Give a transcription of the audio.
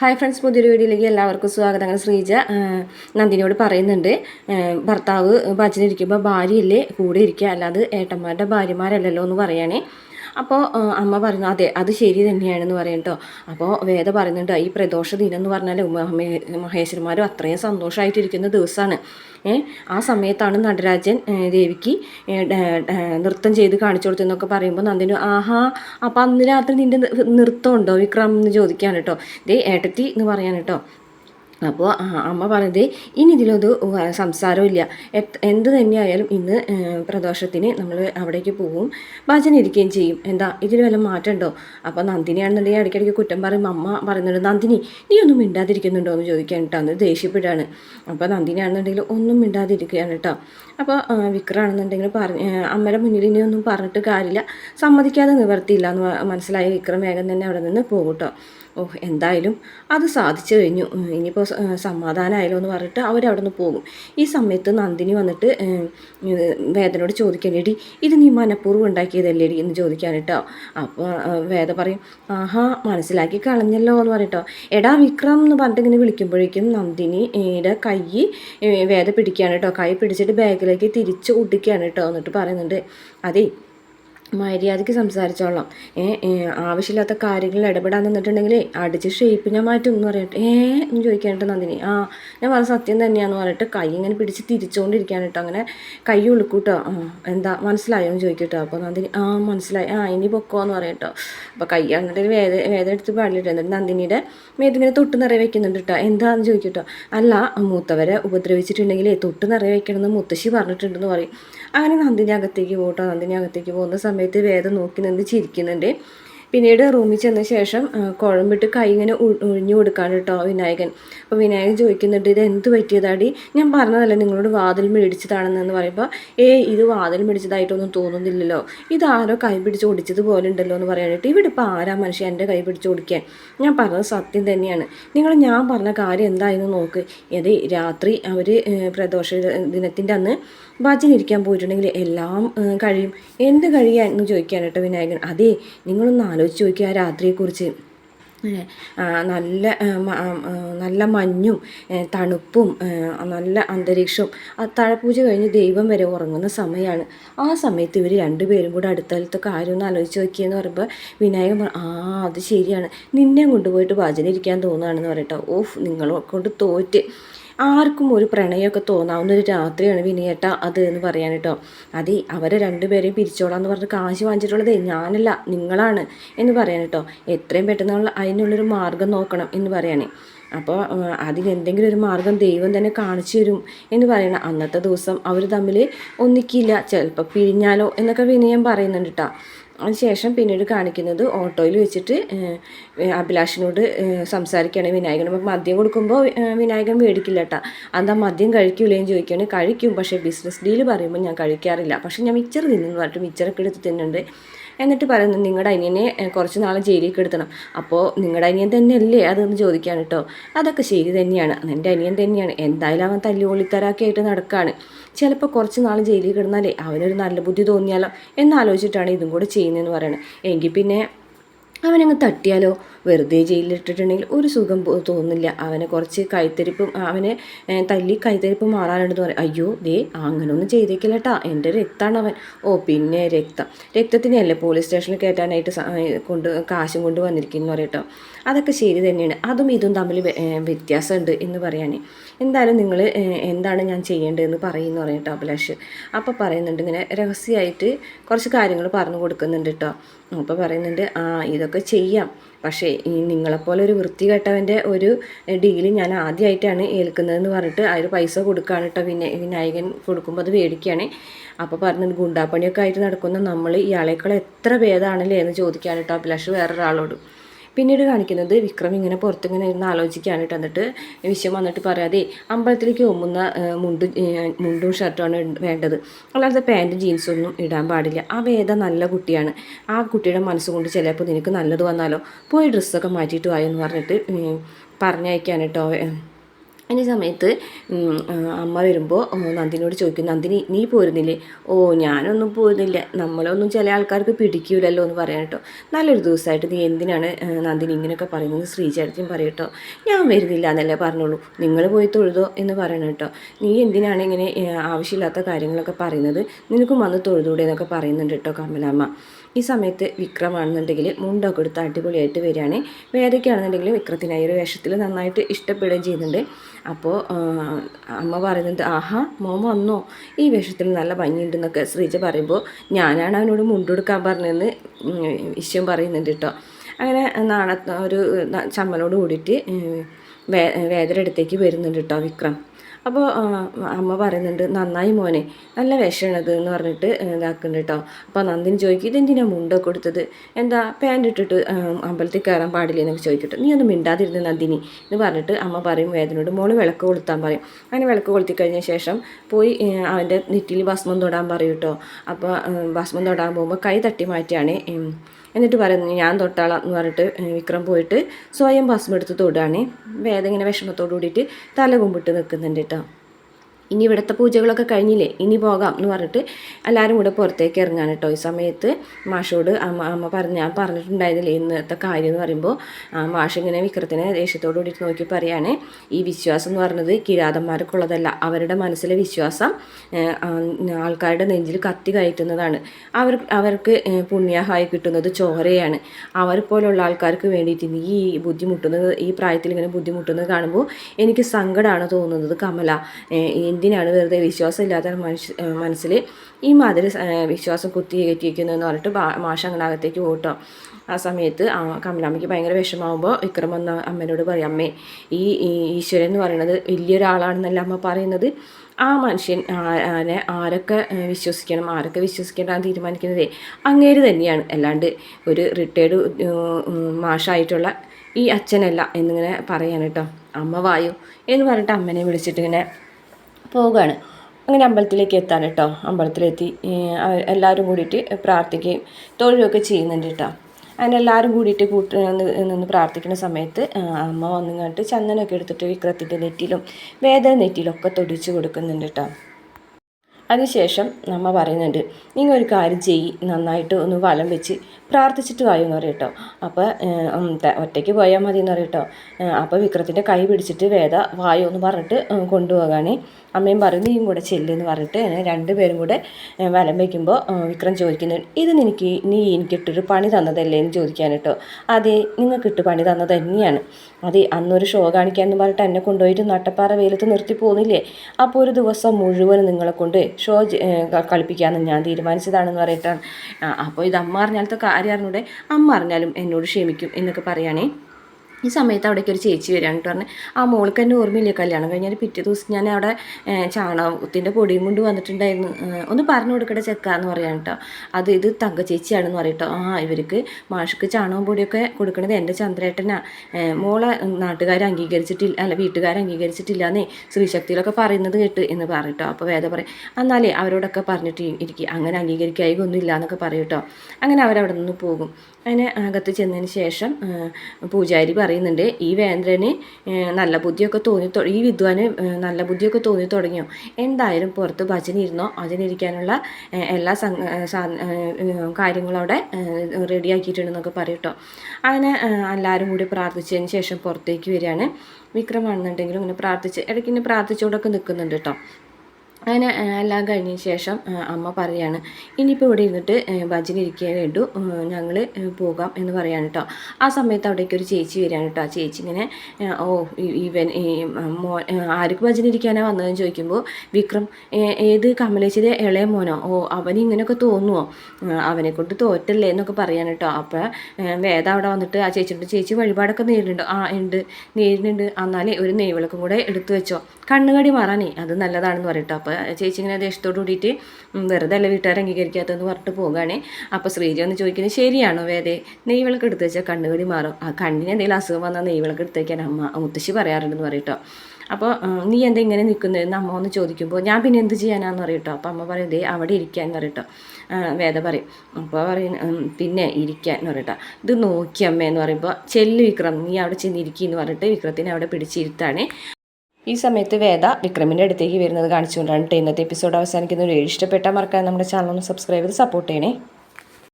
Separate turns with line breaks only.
Hi friends പുതിയൊരു വീഡിയോയിലേക്ക് എല്ലാവർക്കും സ്വാഗതം. ശ്രീജ നന്ദിനിയോട് പറയുന്നുണ്ട്. ഭർത്താവ് ഭജനിരിക്കുമ്പോൾ ഭാര്യയല്ലേ? കൂടെ ഇരിക്കുക. അല്ലാതെ ഏട്ടന്മാരുടെ ഭാര്യമാരല്ലല്ലോ എന്ന് പറയാനേ അപ്പോൾ അമ്മ പറഞ്ഞു അതെ അത് ശരി തന്നെയാണെന്ന് പറയും അപ്പോൾ വേദ പറയുന്നുണ്ട് ഈ പ്രദോഷ ദിനം എന്ന് പറഞ്ഞാൽ മഹേശ്വരന്മാരും അത്രയും സന്തോഷമായിട്ടിരിക്കുന്ന ദിവസമാണ് ആ സമയത്താണ് നടരാജൻ ദേവിക്ക് നൃത്തം ചെയ്ത് കാണിച്ചു കൊടുത്തെന്നൊക്കെ പറയുമ്പോൾ നന്ദിനു ആഹാ അപ്പം അന്ന് രാത്രി നിന്റെ നൃത്തം ഉണ്ടോ വിക്രം? എന്ന് ചോദിക്കാൻ കേട്ടോ ദേ ഏട്ടത്തി എന്ന് പറയാൻ കേട്ടോ അപ്പോൾ അമ്മ പറഞ്ഞത് ഇനി ഇതിലൊരു സംസാരമില്ല എന്ത് തന്നെയായാലും ഇന്ന് പ്രദോഷത്തിന് നമ്മൾ അവിടേക്ക് പോവും. ഭജന ഇരിക്കുകയും ചെയ്യും. എന്താ ഇതിൽ വല്ല മാറ്റമുണ്ടോ അപ്പോൾ നന്ദിനിയാണെന്നുണ്ടെങ്കിൽ ഇടയ്ക്കിടയ്ക്ക് കുറ്റം പറയും. അമ്മ പറയുന്നുണ്ട് നന്ദിനി നീ ഒന്നും മിണ്ടാതിരിക്കുന്നുണ്ടോ? എന്ന് ചോദിക്കാൻ കേട്ടോ അന്ന് ദേഷ്യപ്പെടുകയാണ് അപ്പോൾ നന്ദിനിയാണെന്നുണ്ടെങ്കിൽ ഒന്നും മിണ്ടാതിരിക്കുകയാണ് കേട്ടോ അപ്പോൾ വിക്രമാണെന്നുണ്ടെങ്കിൽ പറഞ്ഞ് അമ്മയുടെ മുന്നിൽ ഇനി ഒന്നും പറഞ്ഞിട്ട് കാര്യമില്ല. സമ്മതിക്കാതെ നിവർത്തിയില്ല എന്ന് മനസ്സിലായ വിക്രം വേഗം തന്നെ അവിടെ നിന്ന് പോകും കേട്ടോ ഓ എന്തായാലും അത് സാധിച്ചു കഴിഞ്ഞു. ഇനിയിപ്പോൾ സമാധാനമായാലോ എന്ന് പറഞ്ഞിട്ട് അവരവിടെ നിന്ന് പോകും. ഈ സമയത്ത് നന്ദിനി വന്നിട്ട് വേദനോട് ചോദിക്കാനേടി ഇത് നീ മനഃപൂർവം ഉണ്ടാക്കിയതല്ലേടി എന്ന് ചോദിക്കാനിട്ടോ. അപ്പോൾ വേദ പറയും ആഹാ മനസ്സിലാക്കി കളഞ്ഞല്ലോ എന്ന് പറഞ്ഞിട്ടോ. എടാ വിക്രം എന്ന് പറഞ്ഞിട്ട് ഇങ്ങനെ വിളിക്കുമ്പോഴേക്കും നന്ദിനിയുടെ കൈ വേദ പിടിക്കുകയാണ് കേട്ടോ. കൈ പിടിച്ചിട്ട് ബാഗിലേക്ക് തിരിച്ച് ഒട്ടിക്കുകയാണ് കേട്ടോ എന്നിട്ട് പറയുന്നുണ്ട് അതേ മര്യാദയ്ക്ക് സംസാരിച്ചോളാം. ഏ ആവശ്യമില്ലാത്ത കാര്യങ്ങളിൽ ഇടപെടാൻ നിന്നിട്ടുണ്ടെങ്കിൽ അടിച്ച് ഷേപ്പ് ഞാൻ മാറ്റും എന്ന് പറയട്ടെ. ഏ എന്ന് ചോദിക്കാനിട്ട് നന്ദിനി. ആ ഞാൻ പറഞ്ഞ സത്യം തന്നെയാന്ന് പറഞ്ഞിട്ട് കൈ ഇങ്ങനെ പിടിച്ച് തിരിച്ചുകൊണ്ടിരിക്കാൻ കേട്ടോ. അങ്ങനെ കൈ ഉളുക്കൂട്ടോ. ആ എന്താ മനസ്സിലായോ എന്ന് ചോദിക്കട്ടോ. അപ്പോൾ നന്ദിനി ആ മനസ്സിലായി. ആ ഇനി പൊക്കോ എന്ന് പറയട്ടോ. അപ്പോൾ കൈ അങ്ങോട്ട് വേദ വേദ എടുത്ത് പാടിലിട്ട് എന്നിട്ട് നന്ദിനിയുടെ മേതിങ്ങനെ തൊട്ട് നിറയെ വെക്കുന്നുണ്ട് കേട്ടോ. എന്താന്ന് ചോദിക്കട്ടോ. അല്ല മൂത്തവരെ ഉപദ്രവിച്ചിട്ടുണ്ടെങ്കിൽ തൊട്ട് നിറയെ വെക്കണമെന്ന് മുത്തശ്ശി പറഞ്ഞിട്ടുണ്ടെന്ന് പറയും. അങ്ങനെ നന്ദിനി അകത്തേക്ക് പോകട്ടോ നന്ദിനി അകത്തേക്ക് പോകുന്ന സമയത്ത് വേദം നോക്കി നിന്ന് ചിരിക്കുന്നുണ്ട്. പിന്നീട് റൂമിൽ ചെന്ന ശേഷം കുഴമ്പിട്ട് കൈ ഇങ്ങനെ ഒഴിഞ്ഞു കൊടുക്കാണ് കേട്ടോ വിനായകൻ. അപ്പോൾ വിനായകൻ ചോദിക്കുന്നുണ്ട് ഇത് എന്ത് പറ്റിയതാടി? ഞാൻ പറഞ്ഞതല്ല നിങ്ങളോട് വാതിൽ മേടിച്ചതാണെന്ന് പറയുമ്പോൾ ഏ ഇത് വാതിൽ മേടിച്ചതായിട്ടൊന്നും തോന്നുന്നില്ലല്ലോ. ഇത് ആരോ കൈ പിടിച്ച് ഓടിച്ചത് പോലെ ഉണ്ടല്ലോ എന്ന് പറയാനായിട്ട് ഇവിടെ ഇപ്പോൾ ആരാ മനുഷ്യൻ എന്റെ കൈ പിടിച്ച് ഓടിക്കാൻ ഞാൻ പറഞ്ഞത് സത്യം തന്നെയാണ്. നിങ്ങൾ ഞാൻ പറഞ്ഞ കാര്യം എന്തായെന്ന് നോക്ക്. അതെ രാത്രി അവർ പ്രദോഷ ദിനത്തിന്റെ അന്ന് ഭജനിരിക്കാൻ പോയിട്ടുണ്ടെങ്കിൽ എല്ലാം കഴിയും. എന്ത് കഴിയാൻ എന്ന് ചോദിക്കാനായിട്ട് വിനായകൻ. അതെ നിങ്ങളൊന്ന് ആലോചിച്ച് നോക്കിയ ആ രാത്രിയെക്കുറിച്ച്. നല്ല നല്ല മഞ്ഞും തണുപ്പും നല്ല അന്തരീക്ഷവും. അത്താഴപൂജ കഴിഞ്ഞ് ദൈവം വരെ ഉറങ്ങുന്ന സമയമാണ് ആ സമയത്ത് ഇവർ രണ്ടുപേരും കൂടെ അടുത്തടുത്ത കാര്യം ഒന്ന് ആലോചിച്ച് നോക്കിയെന്ന് പറയുമ്പോൾ വിനായകൻ പറ ആ അത് ശരിയാണ്. നിന്നെ കൊണ്ടുപോയിട്ട് ഭജന ഇരിക്കാൻ തോന്നുകയാണെന്ന് പറയട്ടോ. ഓഫ് നിങ്ങളെ കൊണ്ട് തോറ്റ്. ആർക്കും ഒരു പ്രണയമൊക്കെ തോന്നാവുന്ന ഒരു രാത്രിയാണ് വിനിയേട്ട അത് എന്ന് പറയാൻ കേട്ടോ. അതെ അവരെ രണ്ടുപേരെയും പിരിച്ചോളാന്ന് പറഞ്ഞിട്ട് കാശ് വാങ്ങിച്ചിട്ടുള്ളത് ഞാനല്ല നിങ്ങളാണ് എന്ന് പറയാൻ കേട്ടോ. എത്രയും പെട്ടെന്നുള്ള അതിനുള്ളൊരു മാർഗം നോക്കണം എന്ന് പറയണേ. അപ്പോൾ അതിനെന്തെങ്കിലും ഒരു മാർഗം ദൈവം തന്നെ കാണിച്ചു തരും എന്ന് പറയണം. അന്നത്തെ ദിവസം അവർ തമ്മിൽ ഒന്നിക്കില്ല ചിലപ്പോൾ പിരിഞ്ഞാലോ എന്നൊക്കെ വിനയം പറയുന്നുണ്ട് കേട്ടോ. അതിനുശേഷം പിന്നീട് കാണിക്കുന്നത് ഓട്ടോയിൽ വെച്ചിട്ട് അഭിലാഷിനോട് സംസാരിക്കുകയാണ്. വിനായകൻ അപ്പോൾ മദ്യം കൊടുക്കുമ്പോൾ വിനായകൻ മേടിക്കില്ല കേട്ടോ എന്താ മദ്യം കഴിക്കൂലേന്ന് ചോദിക്കുകയാണ്. കഴിക്കും പക്ഷേ ബിസിനസ് ഡീൽ പറയുമ്പോൾ ഞാൻ കഴിക്കാറില്ല. പക്ഷേ ഞാൻ മിച്ചർ തിന്നു പറഞ്ഞിട്ട് മിച്ചറൊക്കെ എടുത്ത് തിന്നുന്നുണ്ട്. എന്നിട്ട് പറയുന്നു നിങ്ങളുടെ അനിയനെ കുറച്ച് നാൾ ജയിലിൽ കിടത്തണം അപ്പോൾ നിങ്ങളുടെ അനിയൻ തന്നെയല്ലേ അതെന്ന് ചോദിക്കാൻ കേട്ടോ അതൊക്കെ ശരി തന്നെയാണ്. എന്റെ അനിയൻ തന്നെയാണ്. എന്തായാലും അവൻ തല്ലി ഒളിത്തരാക്കി ആയിട്ട് നടക്കുകയാണ് ചിലപ്പോൾ കുറച്ച് നാൾ ജയിലിൽ കിടന്നാലേ അവനൊരു നല്ല ബുദ്ധി തോന്നിയാലോ? എന്നാലോചിച്ചിട്ടാണ് ഇതും കൂടെ ചെയ്യുന്നതെന്ന് പറയുന്നത് എങ്കിൽ പിന്നെ അവനങ്ങ് തട്ടിയാലോ? വെറുതെ ജയിലിലിട്ടിട്ടുണ്ടെങ്കിൽ ഒരു സുഖം തോന്നില്ല അവനെ കുറച്ച് കൈത്തരിപ്പും അവനെ തല്ലി കൈത്തരിപ്പ് മാറാനുണ്ടെന്ന് പറയും. അയ്യോ ദേ അങ്ങനൊന്നും ചെയ്തേക്കില്ല കേട്ടാ എന്റെ രക്തമാണ് അവൻ. ഓ പിന്നെ രക്തം. രക്തത്തിനെയല്ലേ പോലീസ് സ്റ്റേഷനിൽ കയറ്റാനായിട്ട് കൊണ്ട് കാശും കൊണ്ട് വന്നിരിക്കുന്നു പറയട്ടോ അതൊക്കെ ശരി തന്നെയാണ്. അതും ഇതും തമ്മിൽ വ്യത്യാസമുണ്ട് എന്ന് പറയാനേ. എന്തായാലും നിങ്ങൾ എന്താണ് ഞാൻ ചെയ്യേണ്ടതെന്ന് പറയുന്നു പറയട്ടോ അഭിലാഷ്. അപ്പോൾ പറയുന്നുണ്ട് ഇങ്ങനെ രഹസ്യമായിട്ട് കുറച്ച് കാര്യങ്ങൾ പറഞ്ഞു കൊടുക്കുന്നുണ്ട് കേട്ടോ. അപ്പോൾ പറയുന്നുണ്ട് ആ ഇതൊക്കെ ചെയ്യാം. പക്ഷേ ഈ നിങ്ങളെപ്പോലെ ഒരു വൃത്തികെട്ടവന്റെ ഒരു ഡീൽ ഞാൻ ആദ്യമായിട്ടാണ് ഏൽക്കുന്നതെന്ന് പറഞ്ഞിട്ട് ആ ഒരു പൈസ കൊടുക്കുകയാണ് കേട്ടോ വിന വിനായകൻ കൊടുക്കുമ്പോൾ അത് മേടിക്കുകയാണ് അപ്പോൾ പറഞ്ഞത് ഗുണ്ടാപ്പണിയൊക്കെ ആയിട്ട് നടക്കുന്ന നമ്മൾ ഇയാളേക്കാൾ എത്ര ഭേദമാണല്ലേ എന്ന് ചോദിക്കാൻ കേട്ടോ അഭിലാഷ് വേറൊരാളോട്. പിന്നീട് കാണിക്കുന്നത് വിക്രം ഇങ്ങനെ പുറത്തിങ്ങനെ ഇരുന്ന് ആലോചിക്കുകയാണ് കേട്ടോ. എന്നിട്ട് വിശ്വം വന്നിട്ട് പറയാതെ അമ്പലത്തിലേക്ക് ഒമ്പുന്ന മുണ്ട് മുണ്ടും ഷർട്ടുമാണ് വേണ്ടത്. അല്ലാതെ പാന്റും ജീൻസും ഒന്നും ഇടാൻ പാടില്ല. ആ വേദ നല്ല കുട്ടിയാണ്. ആ കുട്ടിയുടെ മനസ്സുകൊണ്ട് ചിലപ്പോൾ നിനക്ക് നല്ലത് വന്നാലോ? പോയി ഡ്രസ്സൊക്കെ മാറ്റിയിട്ട് വായെന്ന് പറഞ്ഞിട്ട് പറഞ്ഞയക്കാൻ കേട്ടോ അതിന് സമയത്ത് അമ്മ വരുമ്പോൾ നന്ദിനോട് ചോദിക്കും നന്ദിനി നീ പോരുന്നില്ലേ? ഓ ഞാനൊന്നും പോരുന്നില്ല. നമ്മളൊന്നും ചില ആൾക്കാർക്ക് പിടിക്കൂലല്ലോ എന്ന് പറയാൻ കേട്ടോ. നല്ലൊരു ദിവസമായിട്ട് നീ എന്തിനാണ് നന്ദിനി ഇങ്ങനെയൊക്കെ പറയുന്നത്? ശ്രീചേട്ടത്തിയും പറയും കേട്ടോ. ഞാൻ വരുന്നില്ല എന്നല്ലേ പറഞ്ഞോളൂ. നിങ്ങൾ പോയി തൊഴുതോ എന്ന് പറയണം കേട്ടോ. നീ എന്തിനാണ് ഇങ്ങനെ ആവശ്യമില്ലാത്ത കാര്യങ്ങളൊക്കെ പറയുന്നത്? നിനക്കും വന്ന് തൊഴുതൂടെ എന്നൊക്കെ പറയുന്നുണ്ട് കേട്ടോ കമലമ്മ. ഈ സമയത്ത് വിക്രമാണെന്നുണ്ടെങ്കിൽ മുണ്ടൊക്കെ എടുത്ത് അടിപൊളിയായിട്ട് വരികയാണ്. വേദയ്ക്കാണെന്നുണ്ടെങ്കിൽ വിക്രത്തിനായി ഒരു വേഷത്തിൽ നന്നായിട്ട് ഇഷ്ടപ്പെടുകയും ചെയ്യുന്നുണ്ട്. അപ്പോൾ അമ്മ പറയുന്നുണ്ട് ആഹാ മോൻ വന്നോ? ഈ വേഷത്തിൽ നല്ല ഭംഗിയുണ്ടെന്നൊക്കെ ശ്രീജ പറയുമ്പോൾ ഞാനാണ് അവനോട് മുണ്ടെടുക്കാൻ പറഞ്ഞതെന്ന് വിഷയം പറയുന്നുണ്ട് കേട്ടോ. അങ്ങനെ നാണ ഒരു ചമ്മലോട് കൂടിയിട്ട് വേ വേദരടുത്തേക്ക് വരുന്നുണ്ട് കേട്ടോ വിക്രം. അപ്പോൾ അമ്മ പറയുന്നുണ്ട് നന്നായി മോനെ നല്ല വിഷമാണത് എന്ന് പറഞ്ഞിട്ട് ഇതാക്കുന്നുണ്ട് കേട്ടോ അപ്പോൾ നന്ദിനി ചോദിക്കും ഇതെന്തിനാ മുണ്ടൊക്കെ കൊടുത്തത്? എന്താ പാന്റ് ഇട്ടിട്ട് അമ്പലത്തിൽ കയറാൻ പാടില്ല എന്നൊക്കെ ചോദിക്കട്ടെ. നീ ഒന്നും മിണ്ടാതിരുന്ന നന്ദിനി എന്ന് പറഞ്ഞിട്ട് അമ്മ പറയും വേദനോട് മോൾ വിളക്ക് കൊളുത്താൻ പറയും. അങ്ങനെ വിളക്ക് കൊളുത്തി കഴിഞ്ഞ ശേഷം പോയി അവന്റെ നെറ്റിയിൽ ഭസ്മം തൊടാൻ പറയും കേട്ടോ അപ്പോൾ ഭസ്മം തൊടാൻ പോകുമ്പോൾ കൈ തട്ടി മാറ്റിയാണ് എന്നിട്ട് പറയുന്നു ഞാൻ തൊട്ടാളാം എന്ന് പറഞ്ഞിട്ട് വിക്രം പോയിട്ട് സ്വയം ഭസ്മം എടുത്ത് തൊടുകയാണ് വേദം ഇങ്ങനെ വിഷമത്തോടു കൂടിയിട്ട് തല കുമ്പിട്ട് നിൽക്കുന്നുണ്ട് കേട്ടോ ഇനി ഇവിടുത്തെ പൂജകളൊക്കെ കഴിഞ്ഞില്ലേ? ഇനി പോകാം എന്ന് പറഞ്ഞിട്ട് എല്ലാവരും കൂടെ പുറത്തേക്ക് ഇറങ്ങാൻ കേട്ടോ. ഈ സമയത്ത് മാഷോട് അമ്മ അമ്മ പറഞ്ഞ് ഞാൻ പറഞ്ഞിട്ടുണ്ടായിരുന്നില്ലേ ഇന്നത്തെ കാര്യം എന്ന് പറയുമ്പോൾ മാഷ് ഇങ്ങനെ വിക്രത്തിനെ ദേഷ്യത്തോടു കൂടിയിട്ട് നോക്കി പറയാണ് ഈ വിശ്വാസം എന്ന് പറയുന്നത് കിരാതന്മാർക്കുള്ളതല്ല അവരുടെ മനസ്സിലെ വിശ്വാസം ആൾക്കാരുടെ നെഞ്ചിൽ കത്തി കയറ്റുന്നതാണ്. അവർ അവർക്ക് പുണ്യാഹായി കിട്ടുന്നത് ചോരയാണ്. അവർ പോലുള്ള ആൾക്കാർക്ക് വേണ്ടിയിട്ട് ഈ ബുദ്ധിമുട്ടുന്നത് ഈ പ്രായത്തിൽ ഇങ്ങനെ ബുദ്ധിമുട്ടുന്നത് കാണുമ്പോൾ എനിക്ക് സങ്കടമാണ് തോന്നുന്നത് കമല. എന്തിനാണ് വെറുതെ വിശ്വാസം ഇല്ലാത്ത മനുഷ്യ മനസ്സിൽ ഈ മാതിരി വിശ്വാസം കുത്തി കയറ്റിയിരിക്കുന്നതെന്ന് പറഞ്ഞിട്ട് മാഷ് അങ്ങനെ പോട്ടോ ആ സമയത്ത് കമലാമ്മയ്ക്ക് ഭയങ്കര വിഷമാകുമ്പോൾ വിക്രം വന്ന അമ്മേനോട് പറയും അമ്മേ ഈ ഈശ്വരൻ എന്ന് പറയുന്നത് വലിയൊരാളാണെന്നല്ല അമ്മ പറയുന്നത്? ആ മനുഷ്യൻ ആനെ ആരൊക്കെ വിശ്വസിക്കണം ആരൊക്കെ വിശ്വസിക്കേണ്ടെന്ന് തീരുമാനിക്കുന്നതേ അങ്ങേര് തന്നെയാണ്. അല്ലാണ്ട് ഒരു റിട്ടയർഡ് മാഷായിട്ടുള്ള ഈ അച്ഛനല്ല എന്നിങ്ങനെ പറയാൻ കേട്ടോ. അമ്മ വായു? എന്ന് പറഞ്ഞിട്ട് അമ്മനെ വിളിച്ചിട്ട് ഇങ്ങനെ പോവുകയാണ്. അങ്ങനെ അമ്പലത്തിലേക്ക് എത്താൻ കേട്ടോ. അമ്പലത്തിലെത്തി എല്ലാവരും കൂടിയിട്ട് പ്രാർത്ഥിക്കുകയും തൊഴുകയൊക്കെ ചെയ്യുന്നുണ്ട് കേട്ടോ. അങ്ങനെ എല്ലാവരും കൂടിയിട്ട് കൂട്ട് നിന്ന് പ്രാർത്ഥിക്കുന്ന സമയത്ത് അമ്മ വന്നിങ്ങോട്ട് ചന്ദനമൊക്കെ എടുത്തിട്ട് വിക്രത്തിന്റെ നെറ്റിയിലും വേദന നെറ്റിയിലും ഒക്കെ തൊടിച്ച് കൊടുക്കുന്നുണ്ട് കേട്ടോ. അതിനുശേഷം അമ്മ പറയുന്നുണ്ട് നിങ്ങൾ ഒരു കാര്യം ചെയ്യ് നന്നായിട്ട് ഒന്ന് വലം വെച്ച് പ്രാർത്ഥിച്ചിട്ട് വായു എന്ന് പറയും കേട്ടോ. അപ്പോൾ ഒറ്റയ്ക്ക് പോയാൽ മതി എന്ന് പറയും കേട്ടോ. അപ്പോൾ വിക്രത്തിന്റെ കൈ പിടിച്ചിട്ട് വേദ വായു എന്ന് പറഞ്ഞിട്ട് ഉം, കൊണ്ടുപോകാണ്. അമ്മയും പറയും നീയും കൂടെ ചെല്ലെന്ന് പറഞ്ഞിട്ട് രണ്ട് പേരും കൂടെ വലം വയ്ക്കുമ്പോൾ വിക്രം ചോദിക്കുന്നു ഇത് നിനക്ക് നീ എനിക്കിട്ടൊരു പണി തന്നതല്ലേ? എന്ന് ചോദിക്കാൻ കേട്ടോ. അതെ നിങ്ങൾക്കിട്ട് പണി തന്നത് തന്നെയാണ്. അതെ അന്നൊരു ഷോ കാണിക്കാമെന്ന് പറഞ്ഞിട്ട് എന്നെ കൊണ്ടുപോയിട്ട് നട്ടപ്പാറ വെയിലത്ത് നിർത്തി പോകുന്നില്ലേ അപ്പോൾ ഒരു ദിവസം മുഴുവൻ നിങ്ങളെ കൊണ്ട് ഷോ കളിപ്പിക്കാമെന്ന് ഞാൻ തീരുമാനിച്ചതാണെന്ന് പറയട്ടാണ്. അപ്പോൾ ഇത് അമ്മ അറിഞ്ഞാലത്തെ കാര്യം അമ്മ അറിഞ്ഞാലും എന്നോട് ക്ഷമിക്കും എന്നൊക്കെ പറയുകയാണേ. ഈ സമയത്ത് അവിടേക്ക് ഒരു ചേച്ചി വരികയാണ് കേട്ടോ പറഞ്ഞ്. ആ മോൾക്ക് എന്നെ ഓർമ്മയില്ല? കല്യാണം കഴിഞ്ഞാൽ പിറ്റേ ദിവസം ഞാൻ അവിടെ ചാണകത്തിന്റെ പൊടിയും കൊണ്ട് വന്നിട്ടുണ്ടായിരുന്നു. ഒന്ന് പറഞ്ഞു കൊടുക്കട്ടെ ചെക്കാന്ന് പറയാൻ കേട്ടോ അത് ഇത് തങ്ക ചേച്ചിയാണെന്ന് പറയട്ടോ. ആ ഇവർക്ക് മാഷക്ക് ചാണകം പൊടിയൊക്കെ കൊടുക്കണത് എന്റെ ചന്ദ്രേട്ടനാ. മോളെ നാട്ടുകാർ അംഗീകരിച്ചിട്ടില്ല അല്ല വീട്ടുകാർ അംഗീകരിച്ചിട്ടില്ല എന്നേ ശ്രീശക്തിയിലൊക്കെ പറയുന്നത് കേട്ട് എന്ന് പറയട്ടോ. അപ്പോൾ വേദ പറയും എന്നാലേ അവരോടൊക്കെ പറഞ്ഞിട്ട് ഇരിക്കുക അങ്ങനെ അംഗീകരിക്കായി ഒന്നുമില്ല എന്നൊക്കെ പറയട്ടോ. അങ്ങനെ അവരവിടെ നിന്ന് പോകും. അങ്ങനെ അകത്ത് ചെന്നതിന് ശേഷം പൂജാരി പൂജാരി പറയുന്നുണ്ട് ഈ വേന്ദ്രന് നല്ല ബുദ്ധിയൊക്കെ തോന്നി ഈ വിദ്വാന് നല്ല ബുദ്ധിയൊക്കെ തോന്നി തുടങ്ങിയോ? എന്തായാലും പുറത്ത് ഭജന ഇരുന്നോ ഭജനിരിക്കാനുള്ള എല്ലാ കാര്യങ്ങളും അവിടെ റെഡിയാക്കിയിട്ടുണ്ടെന്നൊക്കെ പറയട്ടോ അങ്ങനെ എല്ലാവരും കൂടി പ്രാർത്ഥിച്ചതിന് ശേഷം പുറത്തേക്ക് വരികയാണ്. വിക്രമാണെന്നുണ്ടെങ്കിലും ഇങ്ങനെ പ്രാർത്ഥിച്ച് ഇടയ്ക്ക് ഇങ്ങനെ പ്രാർത്ഥിച്ചുകൊണ്ടൊക്കെ നിൽക്കുന്നുണ്ട് കേട്ടോ അങ്ങനെ എല്ലാം കഴിഞ്ഞ ശേഷം അമ്മ പറയാണ് ഇനിയിപ്പോൾ ഇവിടെ ഇരുന്നിട്ട് ഭജന ഇരിക്കാൻ വേണ്ടു. ഞങ്ങൾ പോകാം എന്ന് പറയാണ് കേട്ടോ ആ സമയത്ത് അവിടേക്ക് ഒരു ചേച്ചി വരികയാണ് കേട്ടോ ആ ചേച്ചി ഇങ്ങനെ ഓ ഇവൻ മോ ആർക്ക് ഭജന ഇരിക്കാനാണ് വന്നതെന്ന് ചോദിക്കുമ്പോൾ വിക്രം ഏത് കമലേശ്വരി ഇളയ മോനോ? ഓ അവന് ഇങ്ങനെയൊക്കെ തോന്നുമോ അവനെ കൊണ്ട് തോറ്റല്ലേ എന്നൊക്കെ പറയാൻ കേട്ടോ അപ്പോൾ വേദ അവിടെ വന്നിട്ട് ആ ചേച്ചിയുടെ ചേച്ചി വഴിപാടൊക്കെ നേരിടുന്നുണ്ട്. ആ ഉണ്ട്. നേരിടുന്നുണ്ട്. എന്നാലേ ഒരു നെയ്വിളക്കും കൂടെ എടുത്തു വെച്ചോ. കണ്ണുകടി മാറാനേ അത് നല്ലതാണെന്ന് പറയട്ടോ അപ്പോൾ ചേച്ചി ഇങ്ങനെ ദേഷ്യത്തോട് കൂടിയിട്ട് വെറുതെ അല്ല വീട്ടുകാർ അംഗീകരിക്കാത്തതെന്ന് പറഞ്ഞിട്ട് പോകുകയാണ് അപ്പോൾ ശ്രീജി ഒന്ന് ചോദിക്കുന്നത് ശരിയാണോ വേദേ? നെയ്വിളക്ക് എടുത്ത് വെച്ചാൽ കണ്ണുകടി മാറും. ആ കണ്ണിന് എന്തെങ്കിലും അസുഖം വന്നാൽ നെയ്വിളക്ക് എടുത്ത് വയ്ക്കാൻ അമ്മ മുത്തശ്ശി പറയാറുണ്ടെന്ന് പറയട്ടോ. അപ്പോൾ നീ എന്താ ഇങ്ങനെ നിൽക്കുന്നതെന്ന് അമ്മ ഒന്ന് ചോദിക്കുമ്പോൾ ഞാൻ പിന്നെ എന്ത് ചെയ്യാനാന്ന് പറയട്ടോ? അപ്പോൾ അമ്മ പറയും ദേ അവിടെ ഇരിക്കാൻ എന്ന് പറയട്ടോ. വേദ പറയും. അപ്പോൾ പറയും പിന്നെ ഇരിക്കാൻ എന്ന് പറയട്ടോ. ഇത് നോക്കി അമ്മ എന്ന് പറയുമ്പോൾ ചെല്ലു വിക്രം നീ അവിടെ ചെന്നിരിക്കുക എന്ന് പറഞ്ഞിട്ട് വിക്രത്തിനെ അവിടെ പിടിച്ചിരുത്താണ്. ഈ സമയത്ത് വേദ വിക്രമിന്റെ അടുത്തേക്ക് വരുന്നത് കാണിച്ചുകൊണ്ടാണ് ഇന്നത്തെ എപ്പിസോഡ് അവസാനിക്കുന്നത്. ഇഷ്ടപ്പെട്ടാൽ മറക്കാൻ നമ്മുടെ ചാനൽ ഒന്ന് സബ്സ്ക്രൈബ് ചെയ്ത് സപ്പോർട്ട് ചെയ്യണേ.